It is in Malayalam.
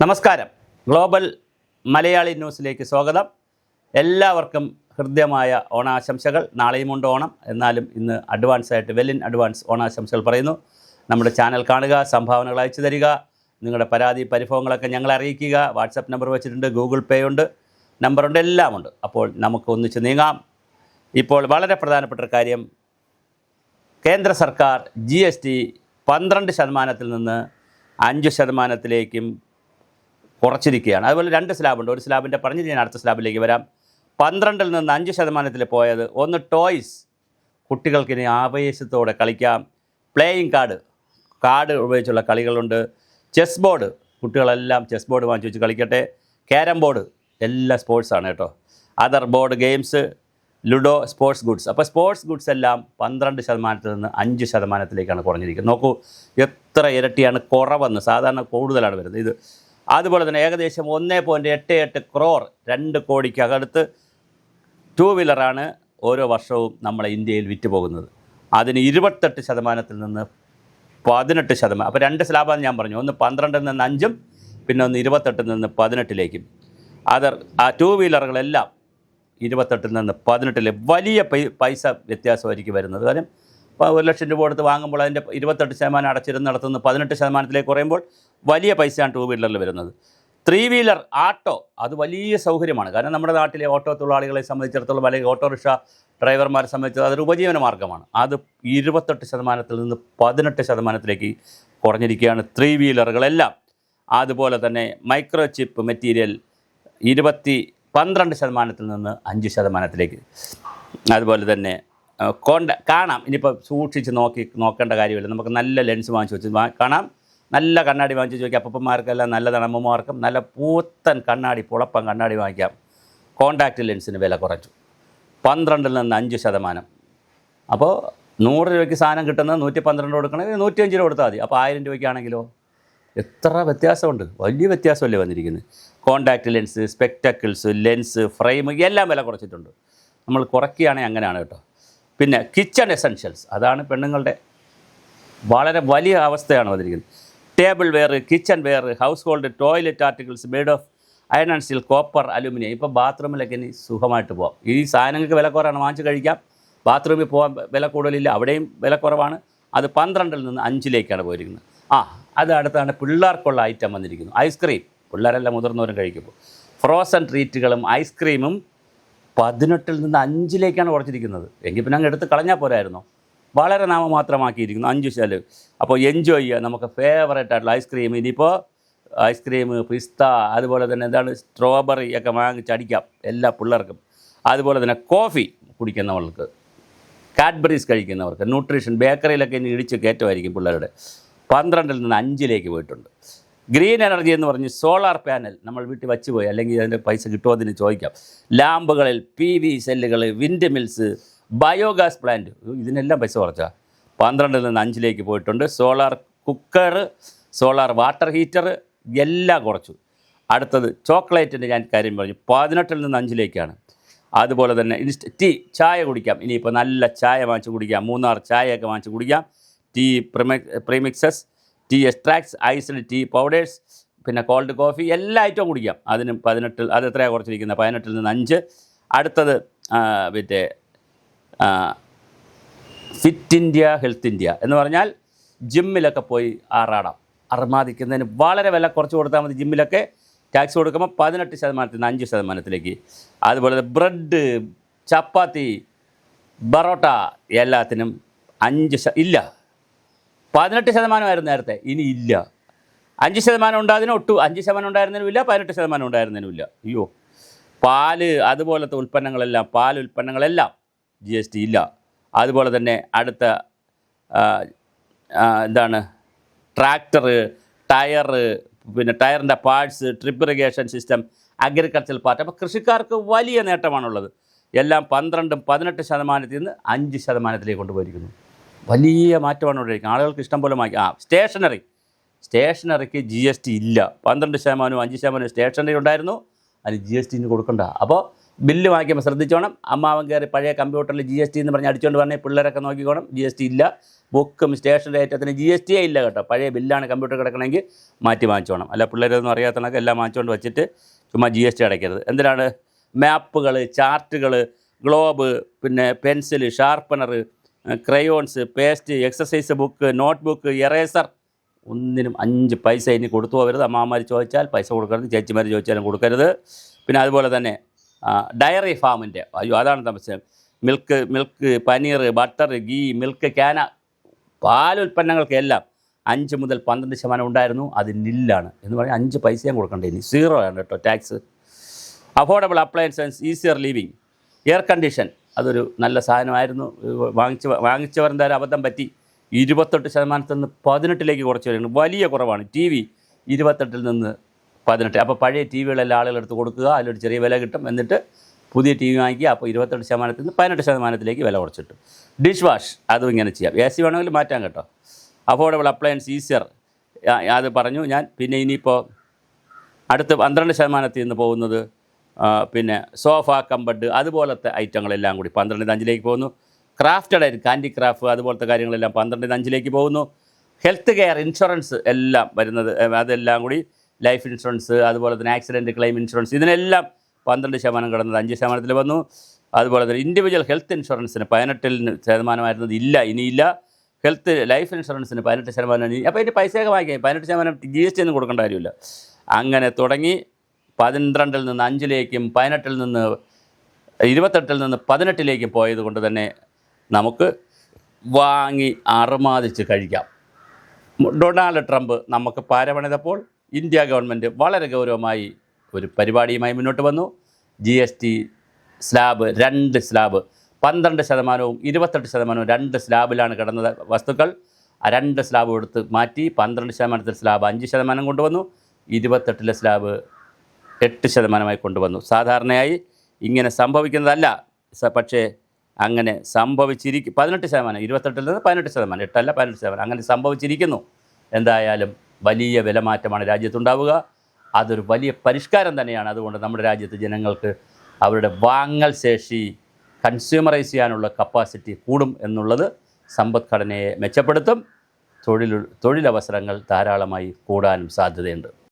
നമസ്കാരം. ഗ്ലോബൽ മലയാളി ന്യൂസിലേക്ക് സ്വാഗതം. എല്ലാവർക്കും ഹൃദ്യമായ ഓണാശംസകൾ. നാളെയുമുണ്ട് ഓണം. എന്നാലും ഇന്ന് അഡ്വാൻസ് ആയിട്ട് വെൽ ഇൻ അഡ്വാൻസ് ഓണാശംസകൾ പറയുന്നു. നമ്മുടെ ചാനൽ കാണുക സംഭാവനകൾ അയച്ചു തരിക നിങ്ങളുടെ പരാതി പരിഭവങ്ങളൊക്കെ ഞങ്ങളെ അറിയിക്കുക. വാട്സപ്പ് നമ്പർ വെച്ചിട്ടുണ്ട് ഗൂഗിൾ പേ ഉണ്ട് നമ്പറുണ്ട് എല്ലാമുണ്ട് അപ്പോൾ നമുക്ക് ഒന്നിച്ച് നീങ്ങാം. ഇപ്പോൾ വളരെ പ്രധാനപ്പെട്ട ഒരു കാര്യം. കേന്ദ്ര സർക്കാർ ജി എസ് ടി പന്ത്രണ്ട് ശതമാനത്തിൽ നിന്ന് അഞ്ച് ശതമാനത്തിലേക്കും കുറച്ചിരിക്കുകയാണ് അതുപോലെ രണ്ട് സ്ലാബുണ്ട്. ഒരു സ്ലാബിന്റെ പറഞ്ഞ് ഞാൻ അടുത്ത സ്ലാബിലേക്ക് വരാം. പന്ത്രണ്ടിൽ നിന്ന് അഞ്ച് ശതമാനത്തിൽ പോയത് ഒന്ന് ടോയ്സ്. കുട്ടികൾക്ക് ഇനി ആവേശത്തോടെ കളിക്കാം. പ്ലേയിങ് കാർഡ് കാർഡ് ഉപയോഗിച്ചുള്ള കളികളുണ്ട്. ചെസ് ബോർഡ് കുട്ടികളെല്ലാം ചെസ് ബോർഡ് വാങ്ങിച്ചു വെച്ച് കളിക്കട്ടെ. ക്യാരം ബോർഡ് എല്ലാ സ്പോർട്സാണ് കേട്ടോ. Other board games ludo sports goods അപ്പോൾ സ്പോർട്സ് ഗുഡ്സ് എല്ലാം പന്ത്രണ്ട് ശതമാനത്തിൽ നിന്ന് അഞ്ച് ശതമാനത്തിലേക്കാണ് കുറഞ്ഞിരിക്കുന്നത്. നോക്കൂ എത്ര ഇരട്ടിയാണ് കുറവെന്ന് സാധാരണ കൂടുതലാണ് വരുന്നത്. ഇത് അതുപോലെ തന്നെ ഏകദേശം ഒന്നേ പോയിന്റ് എട്ട് എട്ട് ക്രോർ രണ്ട് കോടിക്കകടുത്ത് ടൂ വീലറാണ് ഓരോ വർഷവും നമ്മളെ ഇന്ത്യയിൽ വിറ്റ് പോകുന്നത് അതിന് ഇരുപത്തെട്ട് ശതമാനത്തിൽ നിന്ന് പതിനെട്ട് ശതമാനം. അപ്പോൾ രണ്ട് സ്ലാബാണ് ഞാൻ പറഞ്ഞു. ഒന്ന് പന്ത്രണ്ടിൽ നിന്ന് അഞ്ചും പിന്നെ ഒന്ന് ഇരുപത്തെട്ടിൽ നിന്ന് പതിനെട്ടിലേക്കും. അതർ ആ ടൂ വീലറുകളെല്ലാം ഇരുപത്തെട്ടിൽ നിന്ന് പതിനെട്ടിലെ വലിയ പൈ പൈസ വ്യത്യാസമായിരിക്കും വരുന്നത്. ഇപ്പോൾ ഒരു ലക്ഷം രൂപ കൊടുത്ത് വാങ്ങുമ്പോൾ അതിന്റെ ഇരുപത്തെട്ട് ശതമാനം അടച്ചിരുന്ന് നടത്തുന്ന പതിനെട്ട് ശതമാനത്തിലേക്ക് കുറയുമ്പോൾ വലിയ പൈസയാണ് ടൂ വീലറിൽ വരുന്നത്. ത്രീ വീലർ ആട്ടോ അത് വലിയ സൗകര്യമാണ്. കാരണം നമ്മുടെ നാട്ടിലെ ഓട്ടോ തൊഴിലാളികളെ സംബന്ധിച്ചിടത്തോളം അല്ലെങ്കിൽ ഓട്ടോറിക്ഷ ഡ്രൈവർമാരെ സംബന്ധിച്ച് അതൊരു ഉപജീവന മാർഗമാണ് അത് ഇരുപത്തെട്ട് ശതമാനത്തിൽ നിന്ന് പതിനെട്ട് ശതമാനത്തിലേക്ക് കുറഞ്ഞിരിക്കുകയാണ് ത്രീ വീലറുകളെല്ലാം അതുപോലെ തന്നെ മൈക്രോ ചിപ്പ് മെറ്റീരിയൽ ഇരുപത്തി പന്ത്രണ്ട് ശതമാനത്തിൽ നിന്ന് അഞ്ച് ശതമാനത്തിലേക്ക്. അതുപോലെ തന്നെ കോണ്ട കാണാം. ഇനിയിപ്പോൾ സൂക്ഷിച്ച് നോക്കി നോക്കേണ്ട കാര്യമില്ല. നമുക്ക് നല്ല ലെൻസ് വാങ്ങിച്ച് വെച്ച് കാണാം. നല്ല കണ്ണാടി വാങ്ങിച്ച് ചോദിക്കാം അപ്പന്മാർക്കെല്ലാം നല്ലതാണ്. അമ്മമാർക്കും നല്ല പൂത്തൻ കണ്ണാടി പുളപ്പം കണ്ണാടി വാങ്ങിക്കാം. കോണ്ടാക്റ്റ് ലെൻസിന് വില കുറച്ചു. പന്ത്രണ്ടിൽ നിന്ന് അഞ്ച് ശതമാനം. അപ്പോൾ നൂറ് രൂപയ്ക്ക് സാധനം കിട്ടുന്നത് നൂറ്റി പന്ത്രണ്ട് കൊടുക്കണമെങ്കിൽ നൂറ്റി രൂപ കൊടുത്താൽ മതി. അപ്പോൾ ആയിരം രൂപയ്ക്കാണെങ്കിലോ എത്ര വ്യത്യാസമുണ്ട്. വലിയ വ്യത്യാസമല്ലേ വന്നിരിക്കുന്നത് contact lens spectacles lens frame എല്ലാം വില കുറച്ചിട്ടുണ്ട്. നമ്മൾ കുറയ്ക്കുകയാണെങ്കിൽ അങ്ങനെയാണ് കേട്ടോ. പിന്നെ കിച്ചൺ എസെൻഷ്യൽസ് അതാണ് പെണ്ണുങ്ങളുടെ വളരെ വലിയ അവസ്ഥയാണ് വന്നിരിക്കുന്നത്. Tableware kitchenware household toilet articles made of iron and steel copper aluminium ഇപ്പോൾ ബാത്റൂമിലൊക്കെ ഇനി സുഖമായിട്ട് പോകാം ഈ സാധനങ്ങൾക്ക് വില കുറവാണ്. വാങ്ങിച്ച് കഴിക്കാം. ബാത്റൂമിൽ പോകാൻ വില കൂടുതലില്ല. അവിടെയും വില കുറവാണ്. അത് പന്ത്രണ്ടിൽ നിന്ന് അഞ്ചിലേക്കാണ് പോയിരിക്കുന്നത്. ആ അത് അടുത്താണ് പിള്ളേർക്കുള്ള ഐറ്റം വന്നിരിക്കുന്നു ഐസ്ക്രീം പിള്ളേരെല്ലാം മുതിർന്നവരും കഴിക്കുമ്പോൾ. ഫ്രോസൺ ട്രീറ്റുകളും ഐസ്ക്രീമും പതിനെട്ടിൽ നിന്ന് അഞ്ചിലേക്കാണ് കുറച്ചിരിക്കുന്നത്. എങ്കിൽ പിന്നെ അങ്ങ് എടുത്ത് കളഞ്ഞാൽ പോരായിരുന്നു? വളരെ നാമമാത്രമാക്കിയിരിക്കുന്നു. അഞ്ച് ശൽ അപ്പോൾ എൻജോയ് ചെയ്യുക. നമുക്ക് ഫേവറേറ്റ് ആയിട്ടുള്ള ഐസ്ക്രീം ഇനിയിപ്പോൾ ഐസ്ക്രീം പിസ്ത അതുപോലെ തന്നെ എന്താണ്? സ്ട്രോബെറി ഒക്കെ വാങ്ങിച്ചടിക്കാം എല്ലാ പിള്ളേർക്കും. അതുപോലെ തന്നെ കോഫി കുടിക്കുന്നവർക്ക് കാഡ്ബറീസ് കഴിക്കുന്നവർക്ക് ന്യൂട്രീഷൻ ബേക്കറിയിലൊക്കെ ഇനി ഇടിച്ച് കയറ്റമായിരിക്കും പിള്ളേരുടെ. പന്ത്രണ്ടിൽ നിന്ന് അഞ്ചിലേക്ക് പോയിട്ടുണ്ട്. ഗ്രീൻ എനർജി എന്ന് പറഞ്ഞ് സോളാർ പാനൽ നമ്മൾ വീട്ടിൽ വച്ച് പോയി അല്ലെങ്കിൽ അതിന്റെ പൈസ കിട്ടുമോ അതിന് ചോദിക്കാം. ലാമ്പുകളിൽ പി വി സെല്ലുകൾ വിൻഡ് മിൽസ് ബയോഗ്യാസ് പ്ലാന്റ് ഇതിനെല്ലാം പൈസ കുറച്ചാൽ പന്ത്രണ്ടിൽ നിന്ന് അഞ്ചിലേക്ക് പോയിട്ടുണ്ട്. Solar cooker solar water heater എല്ലാം കുറച്ചു. അടുത്തത് ചോക്ലേറ്റിന്റെ ഞാൻ കാര്യം പറഞ്ഞു. പതിനെട്ടിൽ നിന്ന് അഞ്ചിലേക്കാണ്. അതുപോലെ തന്നെ ഇൻസ്റ്റ ടീ ചായ കുടിക്കാം. ഇനിയിപ്പോൾ നല്ല ചായ വാങ്ങിച്ച് കുടിക്കാം. മൂന്നാർ ചായയൊക്കെ വാങ്ങിച്ച് കുടിക്കാം. Tea പ്രിമി premixes tea extracts iced tea powders പിന്നെ കോൾഡ് കോഫി എല്ലാ ഐറ്റവും കുടിക്കാം. അതിന് പതിനെട്ടിൽ അത് എത്രയാണ് കുറച്ചിരിക്കുന്നത്? പതിനെട്ടിൽ നിന്ന് അഞ്ച്. അടുത്തത് മറ്റേ ഫിറ്റ് ഇന്ത്യ ഹെൽത്ത് ഇന്ത്യ എന്ന് പറഞ്ഞാൽ ജിമ്മിലൊക്കെ പോയി ആറാടാം. അർമാദിക്കുന്നതിന് വളരെ വില കുറച്ച് കൊടുത്താൽ മതി ജിമ്മിലൊക്കെ ടാക്സ് കൊടുക്കുമ്പോൾ പതിനെട്ട് ശതമാനത്തിൽ നിന്ന് അഞ്ച് ശതമാനത്തിലേക്ക്. അതുപോലെ ബ്രെഡ് ചപ്പാത്തി ബറോട്ട എല്ലാത്തിനും അഞ്ച് ഇല്ല. പതിനെട്ട് ശതമാനമായിരുന്നു നേരത്തെ. ഇനി ഇല്ല. അഞ്ച് ശതമാനം ഉണ്ടായതിനും ഒട്ടും അഞ്ച് ശതമാനം ഉണ്ടായിരുന്നതിനും ഇല്ല പതിനെട്ട് ശതമാനം ഉണ്ടായിരുന്നതിനും ഇല്ല. അയ്യോ. പാൽ അതുപോലത്തെ ഉൽപ്പന്നങ്ങളെല്ലാം പാൽ ഉൽപ്പന്നങ്ങളെല്ലാം ജി എസ് ടി ഇല്ല. അതുപോലെ തന്നെ അടുത്ത എന്താണ്? ട്രാക്ടർ ടയർ പിന്നെ ടയറിന്റെ parts drip irrigation system agriculture part. അപ്പോൾ കൃഷിക്കാർക്ക് വലിയ നേട്ടമാണുള്ളത്. എല്ലാം പന്ത്രണ്ടും പതിനെട്ട് ശതമാനത്തിൽ നിന്ന് അഞ്ച് ശതമാനത്തിലേക്ക് കൊണ്ടുപോയിരിക്കുന്നു. വലിയ മാറ്റമാണ് ഉണ്ടായിരിക്കുന്നത് ആളുകൾക്ക് ഇഷ്ടം പോലെ മാറ്റി ആ സ്റ്റേഷനറി. സ്റ്റേഷനറിക്ക് ജി എസ് ടി ഇല്ല. പന്ത്രണ്ട് ശതമാനവും അഞ്ച് ശതമാനവും സ്റ്റേഷനറി ഉണ്ടായിരുന്നു. അതിന് ജി എസ് ടിന് കൊടുക്കണ്ട. അപ്പോൾ ബില്ല് വാങ്ങിക്കുമ്പോൾ ശ്രദ്ധിച്ചോണം. അമ്മാവൻ കയറി പഴയ കമ്പ്യൂട്ടറിൽ ജി എസ് ടി എന്ന് പറഞ്ഞ് അടിച്ചുകൊണ്ട് പറഞ്ഞാൽ പിള്ളേരൊക്കെ നോക്കിക്കോണം. ജി എസ് ടി ഇല്ല. ബുക്കും സ്റ്റേഷനറി ഐറ്റത്തിന് ജി എസ് ടിയേ ഇല്ല കേട്ടോ. പഴയ ബില്ലാണ് കമ്പ്യൂട്ടർ കിടക്കണമെങ്കിൽ മാറ്റി വാങ്ങിച്ചോണം. അല്ല പിള്ളേരൊന്നും അറിയാത്തണക്ക് എല്ലാം വാങ്ങിച്ചുകൊണ്ട് വെച്ചിട്ട് ചുമ്മാ ജി എസ് ടി അടയ്ക്കരുത്. എന്തിനാണ്? മാപ്പുകൾ ചാർട്ടുകൾ ഗ്ലോബ് പിന്നെ pencil sharpener crayons paste exercise book notebook eraser. ഒന്നിനും അഞ്ച് പൈസ ഇനി കൊടുത്തു പോകരുത്. അമ്മമാർ ചോദിച്ചാൽ പൈസ കൊടുക്കരുത്. ചേച്ചിമാർ ചോദിച്ചാലും കൊടുക്കരുത്. പിന്നെ അതുപോലെ തന്നെ ഡയറി ഫാമിന്റെ. അയ്യോ അതാണ് താമസം milk milk paneer butter ghee milk ക്യാന പാലുൽപ്പന്നങ്ങൾക്കെല്ലാം അഞ്ച് മുതൽ പന്ത്രണ്ട് ശതമാനം ഉണ്ടായിരുന്നു. അത് നില്ലാണ്. എന്ന് പറഞ്ഞാൽ അഞ്ച് പൈസയും കൊടുക്കണ്ടേ ഇനി? സീറോ ആണ് കേട്ടോ tax affordable appliances easier living air condition അതൊരു നല്ല സാധനമായിരുന്നു. വാങ്ങിച്ച് വാങ്ങിച്ചവർ എന്തായാലും അബദ്ധം പറ്റി. ഇരുപത്തെട്ട് ശതമാനത്തിൽ നിന്ന് പതിനെട്ടിലേക്ക് കുറച്ച് വരുന്നു വലിയ കുറവാണ്. ടി വി ഇരുപത്തെട്ടിൽ നിന്ന് പതിനെട്ട്. അപ്പോൾ പഴയ ടി വികളെല്ലാം ആളുകൾ എടുത്ത് കൊടുക്കുക. അതിലൊരു ചെറിയ വില കിട്ടും. എന്നിട്ട് പുതിയ ടി വി വാങ്ങിക്കുക. അപ്പോൾ ഇരുപത്തെട്ട് ശതമാനത്തിൽ നിന്ന് പതിനെട്ട് ശതമാനത്തിലേക്ക് വില കുറച്ചിട്ടു. ഡിഷ് വാഷ് അതും ഇങ്ങനെ ചെയ്യാം. എ സി വേണമെങ്കിൽ മാറ്റാം കേട്ടോ. Affordable appliance easier. അത് പറഞ്ഞു ഞാൻ. പിന്നെ ഇനിയിപ്പോൾ അടുത്ത് പന്ത്രണ്ട് ശതമാനത്തിൽ നിന്ന് പോകുന്നത് പിന്നെ സോഫ കമ്പഡ് അതുപോലത്തെ ഐറ്റങ്ങളെല്ലാം കൂടി പന്ത്രണ്ടിന് അഞ്ചിലേക്ക് പോകുന്നു. ക്രാഫ്റ്റഡ് ആയിട്ട് കാൻഡി ക്രാഫ്റ്റ് അതുപോലത്തെ കാര്യങ്ങളെല്ലാം പന്ത്രണ്ടിന് അഞ്ചിലേക്ക് പോകുന്നു. ഹെൽത്ത് കെയർ ഇൻഷുറൻസ് എല്ലാം വരുന്നത് അതെല്ലാം കൂടി ലൈഫ് ഇൻഷുറൻസ് അതുപോലെ തന്നെ ആക്സിഡന്റ് ക്ലെയിം ഇൻഷുറൻസ് ഇതിനെല്ലാം പന്ത്രണ്ട് ശതമാനം കിടന്നത് അഞ്ച് ശതമാനത്തിൽ വന്നു. അതുപോലെ തന്നെ ഇൻഡിവിജ്വൽ ഹെൽത്ത് ഇൻഷുറൻസിന് പതിനെട്ടിൽ ശതമാനമായിരുന്നത് ഇല്ല ഇനിയില്ല. ഹെൽത്ത് ലൈഫ് ഇൻഷുറൻസിന് പതിനെട്ട് ശതമാനം അപ്പോൾ അതിന്റെ പൈസയൊക്കെ വാങ്ങിക്കാം. പതിനെട്ട് ശതമാനം ജി എസ് ടി ഒന്നും കൊടുക്കേണ്ട കാര്യമില്ല. അങ്ങനെ തുടങ്ങി. പന്ത്രണ്ടിൽ നിന്ന് അഞ്ചിലേക്കും പതിനെട്ടിൽ നിന്ന് ഇരുപത്തെട്ടിൽ നിന്ന് പതിനെട്ടിലേക്കും പോയത് കൊണ്ട് തന്നെ നമുക്ക് വാങ്ങി അറുമാദിച്ച് കഴിക്കാം. ഡൊണാൾഡ് ട്രംപ് നമുക്ക് പാരപണിതപ്പോൾ ഇന്ത്യ ഗവൺമെന്റ് വളരെ ഗൗരവമായി ഒരു പരിപാടിയുമായി മുന്നോട്ട് വന്നു. ജി എസ് ടി സ്ലാബ് രണ്ട് സ്ലാബ് പന്ത്രണ്ട് ശതമാനവും ഇരുപത്തെട്ട് ശതമാനവും രണ്ട് സ്ലാബിലാണ് കിടന്നത് വസ്തുക്കൾ. ആ രണ്ട് സ്ലാബ് എടുത്ത് മാറ്റി പന്ത്രണ്ട് ശതമാനത്തിൽ സ്ലാബ് അഞ്ച് ശതമാനം കൊണ്ടുവന്നു. ഇരുപത്തെട്ടിലെ സ്ലാബ് എട്ട് ശതമാനമായി കൊണ്ടുവന്നു. സാധാരണയായി ഇങ്ങനെ സംഭവിക്കുന്നതല്ല. പക്ഷേ അങ്ങനെ സംഭവിച്ചിരിക്കും പതിനെട്ട് ശതമാനം ഇരുപത്തെട്ടിൽ നിന്ന് പതിനെട്ട് ശതമാനം എട്ടല്ല പതിനെട്ട് ശതമാനം അങ്ങനെ സംഭവിച്ചിരിക്കുന്നു. എന്തായാലും വലിയ വിലമാറ്റമാണ് രാജ്യത്തുണ്ടാവുക. അതൊരു വലിയ പരിഷ്കാരം തന്നെയാണ്. അതുകൊണ്ട് നമ്മുടെ രാജ്യത്ത് ജനങ്ങൾക്ക് അവരുടെ വാങ്ങൽ ശേഷി കൺസ്യൂമറൈസ് ചെയ്യാനുള്ള കപ്പാസിറ്റി കൂടും എന്നുള്ളത് സമ്പദ്ഘടനയെ മെച്ചപ്പെടുത്തും. തൊഴിൽ തൊഴിലവസരങ്ങൾ ധാരാളമായി കൂടാനും സാധ്യതയുണ്ട്.